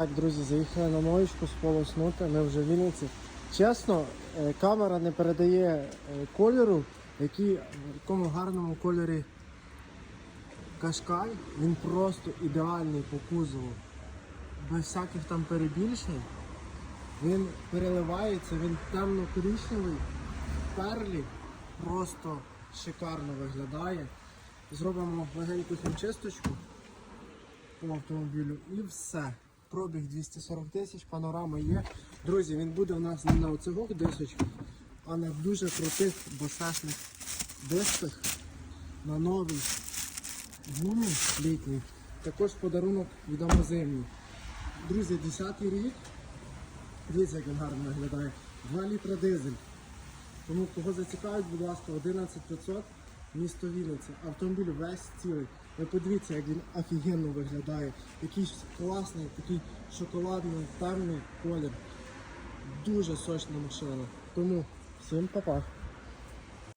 Так, друзі, заїхали на моєчку сполоснути, ми вже в Вінниці. Чесно, е, камера не передає е, кольору, який в якому гарному кольорі кашкай. Він просто ідеальний по кузову. Без всяких там перебільшень. Він переливається, він темно-коричневий, перлі, просто шикарно виглядає. Зробимо легеньку хімчисточку по автомобілю і все. Пробіг 240 тисяч, панорама є. Друзі, він буде у нас не на оцих дисочках, а на дуже крутих басешних дисках на новій гумі літній. Також подарунок відомо зимній. Друзі, 10 рік. Дивіться, як він гарно виглядає. 2 літра дизель. Тому кого зацікавить, будь ласка, 11500 місто Вінниця. Автомобіль весь цілий. Ви подивіться, як він офігенно виглядає. Якийсь класний, такий шоколадний, темний колір. Дуже сочна машина. Тому всім па-па.